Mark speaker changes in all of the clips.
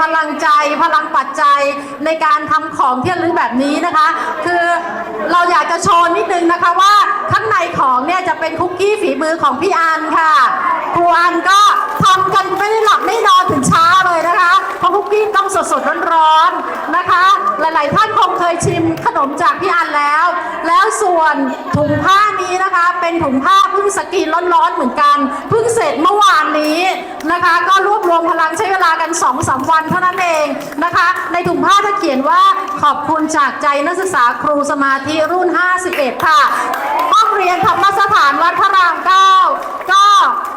Speaker 1: พลังใจพลังปัจจัยในการทำของที่ลึกแบบนี้นะคะ คือเราอยากจะโชว์นิดนึงนะคะว่าข้างในของเนี่ยจะเป็นคุกกี้ฝีมือของพี่อันค่ะครูอันก็ ทำกันไม่ได้หลับไม่นอนถึงเช้าเลยนะคะเพราะคุกกี้ต้องสดๆร้อนๆนะคะ หลายๆท่านคงเคยชิมขนมจากพี่อันแล้ว แล้วส่วนถุงผ้านี้นะคะ เป็นถุงผ้าเพิ่งสกรีนร้อนๆเหมือนกันเพิ่งเสร็จเมื่อวานนี้นะคะ ก็รวบรวมพลังใช้เวลากัน2อสวันเท่านั้นเองนะคะ ในถุงผ้าจะเขียนว่าขอบคุณจากใจนักศึกษาครูสมาธิรุ่น 51 ค่ะห้อง เรียนธรรมสถานวัดพระรามเก้าก็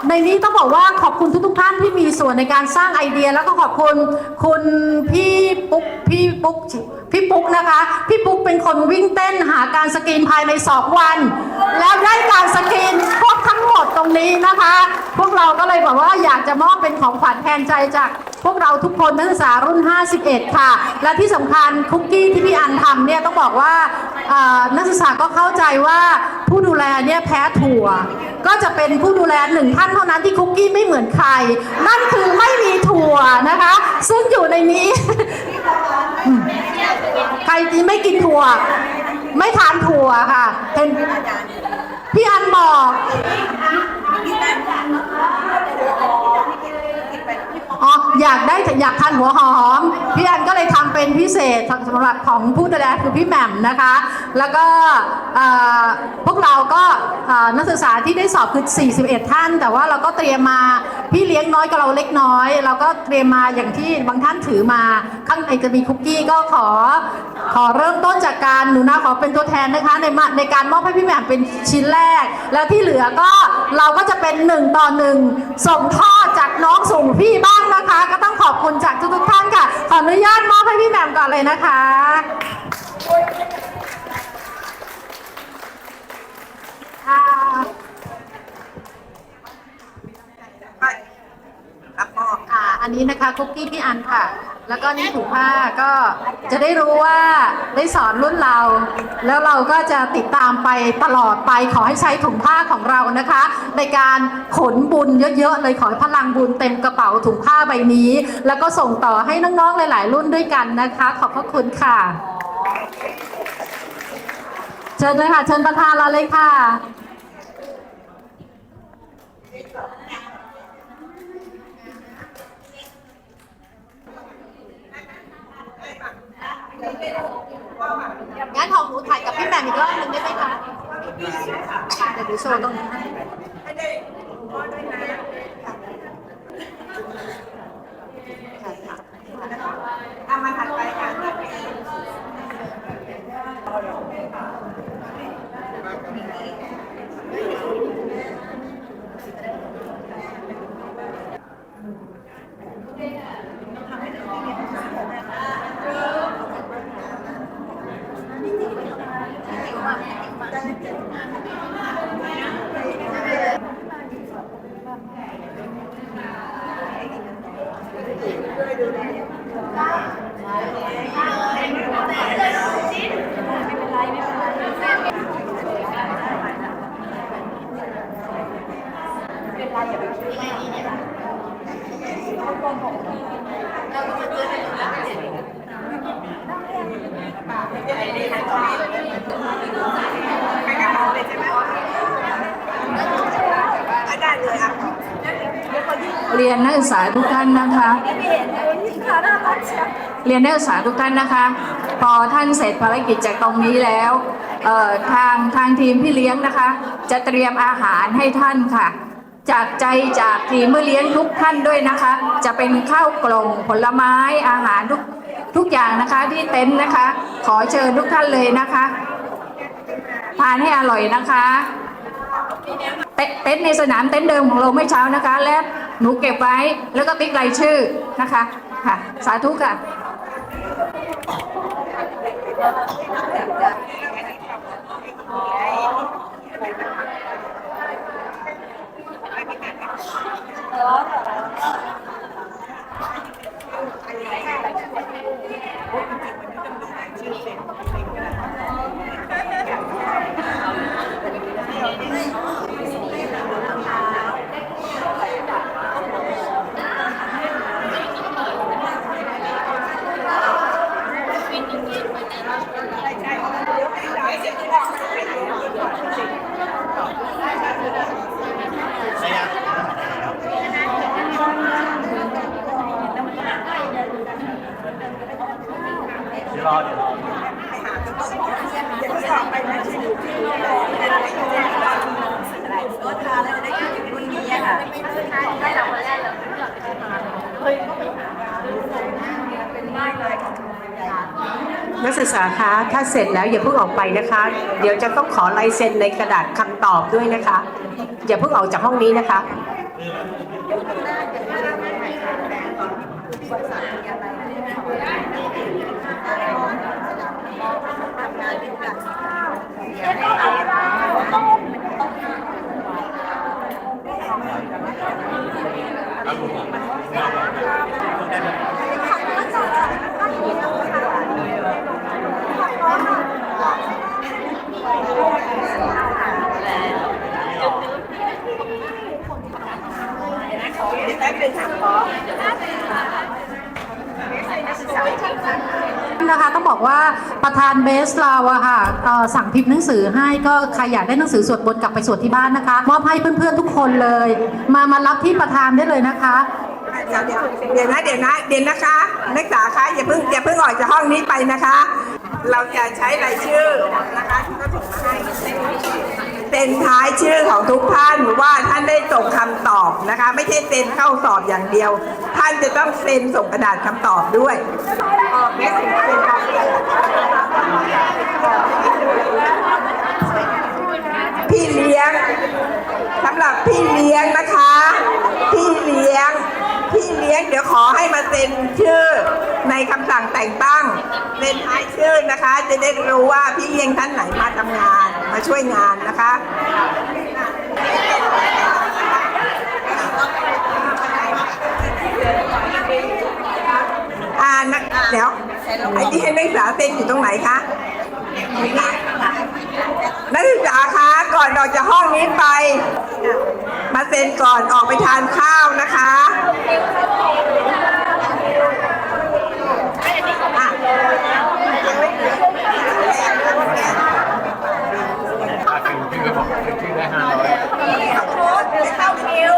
Speaker 1: ในนี้ต้องบอกว่าขอบคุณทุกๆท่านที่มีส่วนในการสร้างไอเดีย แล้วก็ขอบคุณคุณพี่ปุ๊กพี่ปุ๊กพี่ปุ๊กนะคะ พี่ปุ๊กเป็นคนวิ่งเต้นหาการสกรีนภายในสองวัน แล้วได้การสกรีนครบทั้งหมดตรงนี้นะคะ พวกเราก็เลยบอกว่าอยากจะมอบเป็นของขวัญแทนใจจาก พวกเราทุกคนนักศึกษารุ่น 51 ค่ะ และที่สำคัญคุกกี้ที่พี่อันทำเนี่ยต้องบอกว่านักศึกษาก็เข้าใจว่าผู้ดูแลเนี่ยแพ้ถั่ว ก็จะเป็นผู้ดูแลหนึ่งท่านเท่านั้นที่คุกกี้ไม่เหมือนใคร นั่นคือไม่มีถั่วนะคะ ซึ่งอยู่ในนี้ ใครที่ไม่กินถั่ว ไม่ทานถั่วค่ะเห็นพี่อันบอก อยากได้อยากทานหัวหอม พี่อันก็เลยทำเป็นพิเศษสำหรับของผู้ดูแลคือพี่แหม่มนะคะ แล้วก็พวกเราก็นักศึกษาที่ได้สอบคือ 41 ท่าน แต่ว่าเราก็เตรียมมาพี่เลี้ยงน้อยกับเราเล็กน้อย เราก็เตรียมมาอย่างที่บางท่านถือมาข้างในจะมีคุกกี้ก็ขอ ขอเริ่มต้นจากการหนูนาขอเป็นตัวแทนนะคะในในการมอบให้พี่แหม่มเป็นชิ้นแรก แล้วที่เหลือก็เราก็จะเป็นหนึ่งต่อหนึ่งส่งทอดจากน้องส่งพี่บ้าง ก็ต้องขอบคุณจากทุกๆท่านค่ะ ขออนุญาตมอบให้พี่แหม่มก่อนเลยนะคะค่ะ อันนี้นะคะคุกกี้พี่อันค่ะ แล้วก็นี่ถุงผ้าก็จะได้รู้ว่าได้สอนรุ่นเรา แล้วเราก็จะติดตามไปตลอดไปขอให้ใช้ถุงผ้าของเรานะคะ ในการขนบุญเยอะๆเลยขอให้พลังบุญเต็มกระเป๋าถุงผ้าใบนี้ แล้วก็ส่งต่อให้น้องๆหลาย ๆ รุ่นด้วยกันนะคะ ขอบพระคุณค่ะ เชิญเลยค่ะเชิญประธานเราเลยค่ะ งั้นของหนูถ่ายกับพี่แหม่มอีกรอบหนึ่งได้ไหมคะเดี๋ยวหนูโชว์ตรงนี้ให้ค่ะ
Speaker 2: เอามาถัดไปค่ะ ไม่กระเป๋าเลยใช่ไหมได้เลยอะ
Speaker 3: เรียนนักศึกษาทุกท่านนะคะ เรียนนักศึกษาทุกท่านนะคะ พอท่านเสร็จภารกิจจากตรงนี้แล้วทางทางทีมพี่เลี้ยงนะคะ จะเตรียมอาหารให้ท่านค่ะ จากใจจากทีมเมื่อเลี้ยงทุกท่านด้วยนะคะ จะเป็นข้าวกล่องผลไม้อาหารทุกทุกอย่างนะคะที่เต็นท์นะคะ ขอเชิญทุกท่านเลยนะคะทานให้อร่อยนะคะ เต็เต็นท์ในสนามเต็นท์เดิมของเราเมื่อเช้านะคะ และหนูเก็บไว้แล้วก็ติ๊กรายชื่อนะคะค่ะ สาธุค่ะ
Speaker 4: Claro. เดี๋ยว
Speaker 2: สอบไปนะชื่อก็ทานแล้วได้กินวันนี้ค่ะได้รางวัลแรกเลย
Speaker 5: นักศึกษาคะ ถ้าเสร็จแล้วอย่าเพิ่งออกไปนะคะ เดี๋ยวจะต้องขอลายเซ็นในกระดาษคำตอบด้วยนะคะ อย่าเพิ่งออกจากห้องนี้นะคะ
Speaker 2: แป๊บนึงค่ะขอ
Speaker 1: นะคะต้องบอกว่าประธานเบสเราอะค่ะสั่งพิมพ์หนังสือให้ก็ใครอยากได้หนังสือสวดบนกลับไปสวดที่บ้านนะคะมอบให้เพื่อนๆทุกคนเลย มามารับที่ประธานได้เลยนะคะ
Speaker 2: เดี๋ยวนะเดี๋ยวนะเดี๋ยวนะคะ นักศึกษาคะอย่าเพิ่งอย่าเพิ่งออกจากห้องนี้ไปนะคะ เราจะใช้รายชื่อนะคะที่เขาส่งมาให้เป็นท้ายชื่อของทุกท่านว่าท่านได้ส่งคำตอบนะคะ ไม่ใช่เซ็นเข้าสอบอย่างเดียว ท่านจะต้องเซ็นส่งกระดาษคำตอบด้วยพี่เลี้ยงสำหรับพี่เลี้ยงนะคะ พี่เลี้ยง พี่เลี้ยงเดี๋ยวขอให้มาเซ็นชื่อในคำสั่งแต่งตั้งเซ็นท้ายชื่อนะคะ จะได้รู้ว่าพี่เลี้ยงท่านไหนมาทำงานมาช่วยงานนะคะ การนักเดี๋ยวไอ้ที่ให้นักศึกษาเซ็นอยู่ตรงไหนคะนักศึกษาคะก่อนออกจากห้องนี้ไป มาเซ็นก่อนออกไปทานข้าวนะคะอะ
Speaker 4: ถ้าถึงชื่อก็บอกถึงชื่อได้ห้าร้อย
Speaker 2: โค้ดไปเข้าคิว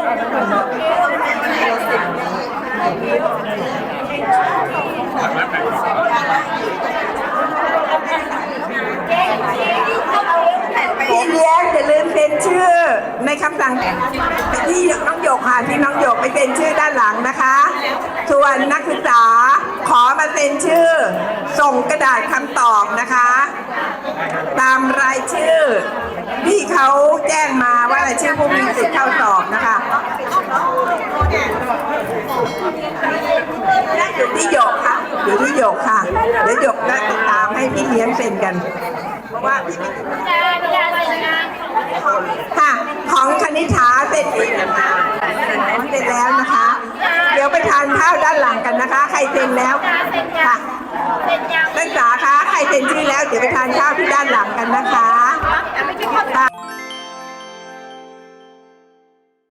Speaker 2: พี่เลี้ยงอย่าลืมเซ็นชื่อ ในคำสั่งที่น้องหยกค่ะที่น้องหยกไปเซ็นชื่อด้านหลังนะคะ ส่วนนักศึกษาขอมาเซ็นชื่อ ส่งกระดาษคำตอบนะคะ ตามรายชื่อ ที่เขาแจ้งมาว่ารายชื่อผู้มีสิทธิ์เข้าสอบนะคะอยู่ที่หยกค่ะอยู่ที่หยกค่ะเดี๋ยวหยกจะติดตามให้พี่เลี้ยงเซ็นกัน เพราะว่าพี่ไม่ค่ะ ของคณิษฐาเสร็จแล้วเสร็จแล้วนะคะ เดี๋ยวไปทานข้าวด้านหลังกันนะคะ ใครเซ็นแล้วค่ะนักศึกษาคะใครเซ็นชื่อแล้วเดี๋ยวไปทานข้าวที่ด้านหลังกันนะคะค่ะ